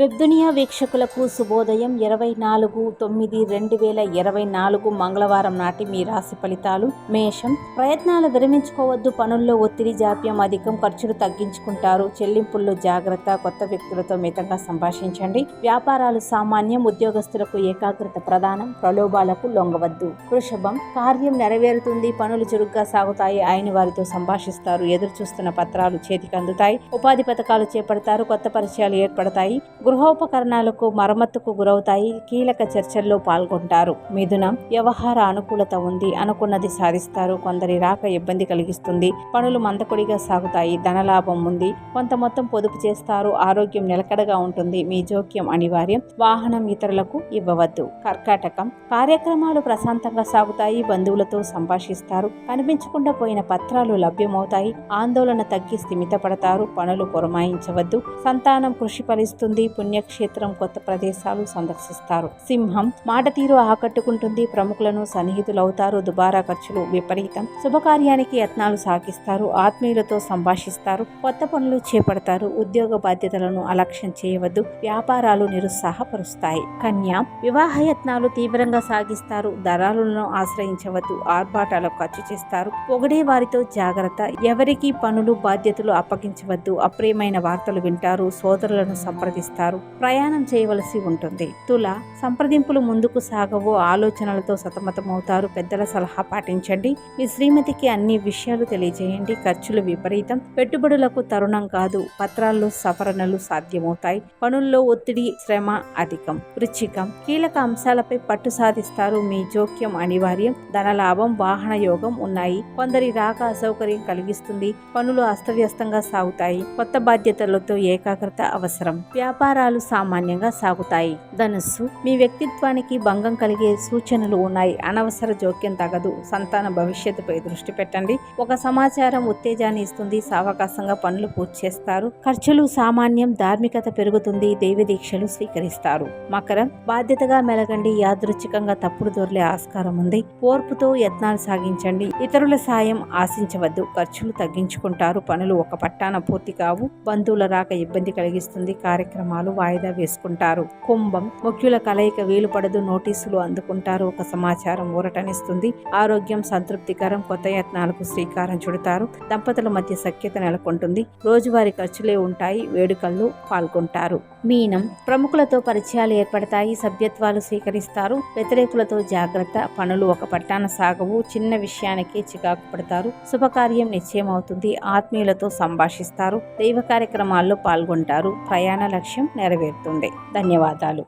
వెబ్దునియా వీక్షకులకు శుభోదయం. ఇరవై నాలుగు తొమ్మిది రెండు వేల ఇరవై నాలుగు మంగళవారం నాటి మీ రాశి ఫలితాలు. మేషం ప్రయత్నాలు విరమించుకోవద్దు. పనుల్లో ఒత్తిడి జాప్యం అధికం ఖర్చులు తగ్గించుకుంటారు. చెల్లింపుల్లో జాగ్రత్త కొత్త వ్యక్తులతో మితంగా సంభాషించండి. వ్యాపారాలు సామాన్యం ఉద్యోగస్తులకు ఏకాగ్రత ప్రధానం. ప్రలోభాలకు లొంగవద్దు. వృషభం కార్యం నెరవేరుతుంది. పనులు చురుగ్గా సాగుతాయి. ఆయన వారితో సంభాషిస్తారు. ఎదురు చూస్తున్న పత్రాలు చేతికి అందుతాయి. ఉపాధి పథకాలు చేపడతారు. కొత్త పరిచయాలు ఏర్పడతాయి. గృహోపకరణాలకు మరమ్మతుకు గురవుతాయి. కీలక చర్చల్లో పాల్గొంటారు. మిథునం వ్యవహార అనుకూలత ఉంది అనుకున్నది సాధిస్తారు. కొందరి రాక ఇబ్బంది కలిగిస్తుంది. పనులు మందకొడిగా సాగుతాయి. ధనలాభం ఉంది. కొంత మొత్తం పొదుపు చేస్తారు. ఆరోగ్యం నిలకడగా ఉంటుంది. మీ జోక్యం అనివార్యం. వాహనం ఇతరులకు ఇవ్వవద్దు. కర్కాటకం కార్యక్రమాలు ప్రశాంతంగా సాగుతాయి. బంధువులతో సంభాషిస్తారు. కనిపించకుండా పోయిన పత్రాలు లభ్యమవుతాయి. ఆందోళన తగ్గి స్థిమితపడతారు. పనులు పురమాయించవద్దు. సంతానం కృషి ఫలిస్తుంది. పుణ్యక్షేత్రం కొత్త ప్రదేశాలు సందర్శిస్తారు. సింహం మాట తీరు ఆకట్టుకుంటుంది. ప్రముఖులను సన్నిహితులవుతారు. దుబారా ఖర్చులు విపరీతం. శుభకార్యానికి యత్నాలు సాగిస్తారు. ఆత్మీయులతో సంభాషిస్తారు. కొత్త పనులు చేపడతారు. ఉద్యోగ బాధ్యతలను అలక్ష్యం చేయవద్దు. వ్యాపారాలు నిరుత్సాహపరుస్తాయి. కన్యా వివాహ యత్నాలు తీవ్రంగా సాగిస్తారు. దళాలను ఆశ్రయించవద్దు. ఆర్భాటాలకు ఖర్చు చేస్తారు. పొగడే వారితో జాగ్రత్త. ఎవరికి పనులు బాధ్యతలు అప్పగించవద్దు. అప్రియమైన వార్తలు వింటారు. సోదరులను సంప్రదిస్తారు. ప్రయాణం చేయవలసి ఉంటుంది. తుల సంప్రదింపులు ముందుకు సాగవో. ఆలోచనలతో సతమతమవుతారు. పెద్దల సలహా పాటించండి. మీ శ్రీమతికి అన్ని విషయాలు తెలియజేయండి. ఖర్చులు విపరీతం. పెట్టుబడులకు తరుణం కాదు. పత్రాల్లో సవరణలు సాధ్యమవుతాయి. పనుల్లో ఒత్తిడి శ్రమ అధికం. వృచ్చికం. కీలక అంశాలపై పట్టు సాధిస్తారు. మీ జోక్యం అనివార్యం. ధనలాభం వాహన యోగం ఉన్నాయి. కొందరి రాక అసౌకర్యం కలిగిస్తుంది. పనులు అస్తవ్యస్తంగా సాగుతాయి. కొత్త బాధ్యతలతో ఏకాగ్రత అవసరం. వ్యాపారాలు సామాన్యంగా సాగుతాయి. ధనుస్సు మీ వ్యక్తిత్వానికి భంగం కలిగే సూచనలు ఉన్నాయి. అనవసర జోక్యం తగదు. సంతాన భవిష్యత్తుపై దృష్టి పెట్టండి. ఒక సమాచారం ఉత్తేజాన్ని ఇస్తుంది. సావకాశంగా పనులు పూర్తి చేస్తారు. ఖర్చులు సామాన్యం ధార్మికత పెరుగుతుంది. దేవి దీక్షలు స్వీకరిస్తారు. మకరం బాధ్యతగా మెలగండి. యాదృచ్ఛికంగా తప్పుడు దొరలే ఆస్కారం ఉంది. ఓర్పుతో యత్నాలు సాగించండి. ఇతరుల సాయం ఆశించవద్దు. ఖర్చులు తగ్గించుకుంటారు. పనులు ఒక పట్టాన పూర్తి కావు. బంధువుల రాక ఇబ్బంది కలిగిస్తుంది. కార్యక్రమాలు వాయిదా వేసుకుంటారు. కుంభం ముఖ్యుల కలయిక వీలు పడదు నోటీసులు అందుకుంటారు. ఒక సమాచారం ఊరటనిస్తుంది. ఆరోగ్యం సంతృప్తికరం కొత్త యత్నాలకు శ్రీకారం చుడతారు. దంపతుల మధ్య సఖ్యత నెలకొంటుంది. రోజువారీ ఖర్చులే ఉంటాయి వేడుకల్లో పాల్గొంటారు. మీనం ప్రముఖులతో పరిచయాలు ఏర్పడతాయి సభ్యత్వాలు స్వీకరిస్తారు. వ్యతిరేకులతో జాగ్రత్త పనులు ఒక పట్టాన సాగవు. చిన్న విషయానికే చికాకు పడతారు. శుభకార్యం నిశ్చయమవుతుంది. ఆత్మీయులతో సంభాషిస్తారు. దైవ కార్యక్రమాల్లో పాల్గొంటారు. ప్రయాణ లక్ష్యం నెరవేరుతుంది. ధన్యవాదాలు.